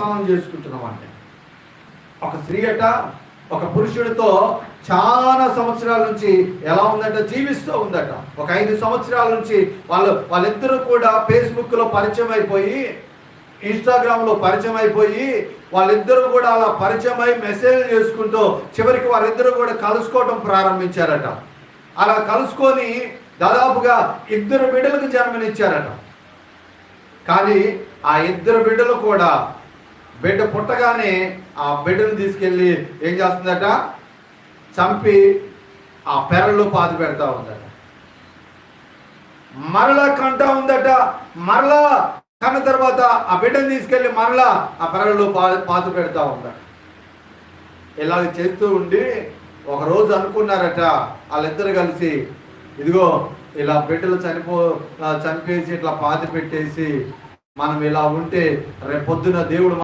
వాగ్దానం చేసుకుంటున్నాం అంటే. ఒక స్త్రీ అట ఒక పురుషుడితో చాలా సంవత్సరాల నుంచి ఎలా ఉందట? జీవిస్తూ ఉందట. ఒక ఐదు సంవత్సరాల నుంచి వాళ్ళు వాళ్ళిద్దరూ కూడా ఫేస్బుక్లో పరిచయం అయిపోయి ఇన్స్టాగ్రామ్లో పరిచయం అయిపోయి వాళ్ళిద్దరూ కూడా అలా పరిచయం అయి మెసేజ్ చేసుకుంటూ చివరికి వాళ్ళిద్దరూ కూడా కలుసుకోవడం ప్రారంభించారట. అలా కలుసుకొని దాదాపుగా ఇద్దరు బిడ్డలకు జన్మనిచ్చారట. కానీ ఆ ఇద్దరు బిడ్డలు కూడా బిడ్డ పుట్టగానే ఆ బిడ్డను తీసుకెళ్ళి ఏం చేస్తుందట? చంపి ఆ పెరల్లో పాతి పెడతా ఉందట. మరలా కంటా ఉందట. మరలా కన్న తర్వాత ఆ బిడ్డను తీసుకెళ్ళి మరలా ఆ పెరల్లో పా పాతి పెడతా ఉందట. ఇలా చేస్తూ ఉండి ఒకరోజు అనుకున్నారట వాళ్ళిద్దరు కలిసి ఇదిగో ఇలా బిడ్డలు చనిపో చనిపేసి ఇట్లా పాతి పెట్టేసి మనం ఇలా ఉంటే రేపొద్దున దేవుడు